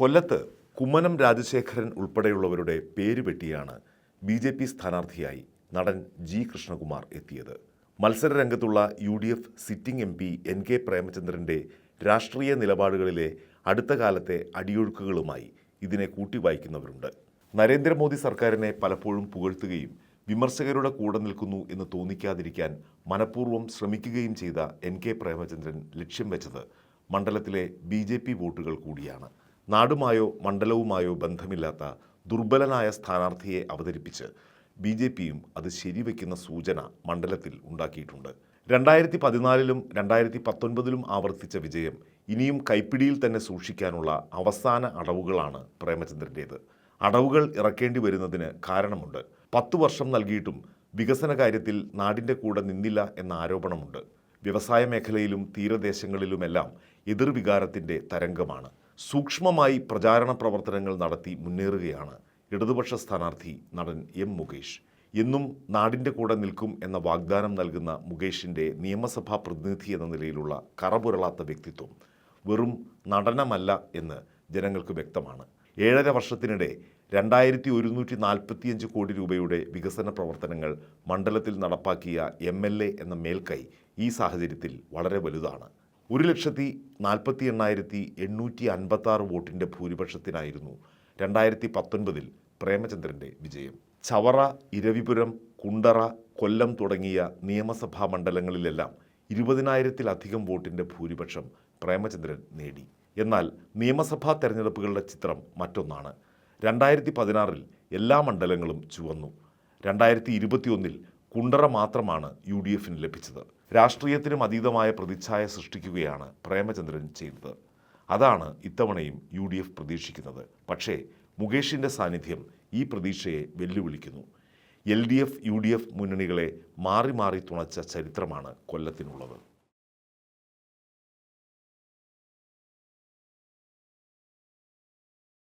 കൊല്ലത്ത് കുമ്മനം രാജശേഖരൻ ഉൾപ്പെടെയുള്ളവരുടെ പേര് വെട്ടിയാണ് B J P സ്ഥാനാർത്ഥിയായി നടൻ ജി കൃഷ്ണകുമാർ എത്തിയത്. മത്സര രംഗത്തുള്ള U D F sitting M P N K പ്രേമചന്ദ്രന്റെ രാഷ്ട്രീയ നിലപാടുകളിലെ അടുത്ത കാലത്തെ അടിയൊഴുക്കുകളുമായി ഇതിനെ കൂട്ടി വായിക്കുന്നവരുണ്ട്. നരേന്ദ്രമോദി സർക്കാരിനെ പലപ്പോഴും പുകഴ്ത്തുകയും വിമർശകരുടെ കൂടെ നിൽക്കുന്നു എന്ന് തോന്നിക്കാതിരിക്കാൻ മനഃപൂർവം ശ്രമിക്കുകയും ചെയ്ത എൻ കെ പ്രേമചന്ദ്രൻ ലക്ഷ്യം വെച്ചത് മണ്ഡലത്തിലെ ബി വോട്ടുകൾ കൂടിയാണ്. നാടുമായോ മണ്ഡലവുമായോ ബന്ധമില്ലാത്ത ദുർബലനായ സ്ഥാനാർത്ഥിയെ അവതരിപ്പിച്ച് ബി ജെ പിയും അത് ശരിവെക്കുന്ന സൂചന മണ്ഡലത്തിൽ ഉണ്ടാക്കിയിട്ടുണ്ട്. രണ്ടായിരത്തി പതിനാലിലും രണ്ടായിരത്തി പത്തൊൻപതിലും ആവർത്തിച്ച വിജയം ഇനിയും കൈപ്പിടിയിൽ തന്നെ സൂക്ഷിക്കാനുള്ള അവസാന അടവുകളാണ് പ്രേമചന്ദ്രന്റേത്. അടവുകൾ ഇറക്കേണ്ടി വരുന്നതിന് കാരണമുണ്ട്. പത്തു വർഷം നൽകിയിട്ടും വികസന കാര്യത്തിൽ നാടിന്റെ കൂടെ നിന്നില്ല എന്ന ആരോപണമുണ്ട്. വ്യവസായ മേഖലയിലും തീരദേശങ്ങളിലുമെല്ലാം എതിർവികാരത്തിന്റെ തരംഗമാണ്. സൂക്ഷ്മമായി പ്രചാരണ പ്രവർത്തനങ്ങൾ നടത്തി മുന്നേറുകയാണ്. ഇടതുപക്ഷ സ്ഥാനാർത്ഥി നടൻ എം മുകേഷ്. എന്നും നാടിന്റെ കൂടെ നിൽക്കും എന്ന വാഗ്ദാനം നൽകുന്ന മുകേഷിന്റെ നിയമസഭാ പ്രതിനിധി എന്ന നിലയിലുള്ള കറപുരളാത്ത വ്യക്തിത്വം വെറും നടനമല്ല എന്ന് ജനങ്ങൾക്ക് വ്യക്തമാണ്. ഏഴര വർഷത്തിനിടെ രണ്ടായിരത്തി ഒരുന്നൂറ്റി നാൽപ്പത്തിയഞ്ച് കോടി രൂപയുടെ വികസന പ്രവർത്തനങ്ങൾ മണ്ഡലത്തിൽ നടപ്പാക്കിയ എം എൽ എ എന്ന മേൽക്കൈ ഈ സാഹചര്യത്തിൽ വളരെ വലുതാണ്. ഒരു ലക്ഷത്തി നാൽപ്പത്തി എണ്ണായിരത്തി എണ്ണൂറ്റി അൻപത്താറ് വോട്ടിന്റെ ഭൂരിപക്ഷത്തിനായിരുന്നു രണ്ടായിരത്തി പത്തൊൻപതിൽ പ്രേമചന്ദ്രന്റെ വിജയം. ചവറ ഇരവിപുരം കുണ്ടറ കൊല്ലം തുടങ്ങിയ നിയമസഭാ മണ്ഡലങ്ങളിലെല്ലാം ഇരുപതിനായിരത്തിലധികം വോട്ടിന്റെ ഭൂരിപക്ഷം പ്രേമചന്ദ്രൻ നേടി. എന്നാൽ നിയമസഭാ തെരഞ്ഞെടുപ്പുകളുടെ ചിത്രം മറ്റൊന്നാണ്. രണ്ടായിരത്തി പതിനാറിൽ എല്ലാ മണ്ഡലങ്ങളും ചുവന്നു. രണ്ടായിരത്തി ഇരുപത്തിയൊന്നിൽ കുണ്ടറ മാത്രമാണ് യു ഡി എഫിന് ലഭിച്ചത്. രാഷ്ട്രീയത്തിനും അതീതമായ പ്രതിച്ഛായ സൃഷ്ടിക്കുകയാണ് പ്രേമചന്ദ്രൻ ചെയ്തത്. അതാണ് ഇത്തവണയും യു ഡി എഫ് പ്രതീക്ഷിക്കുന്നത്. പക്ഷേ മുകേഷിന്റെ സാന്നിധ്യം ഈ പ്രതീക്ഷയെ വെല്ലുവിളിക്കുന്നു. L D F U D F മുന്നണികളെ മാറി മാറി തുണച്ച ചരിത്രമാണ് കൊല്ലത്തിനുള്ളത്.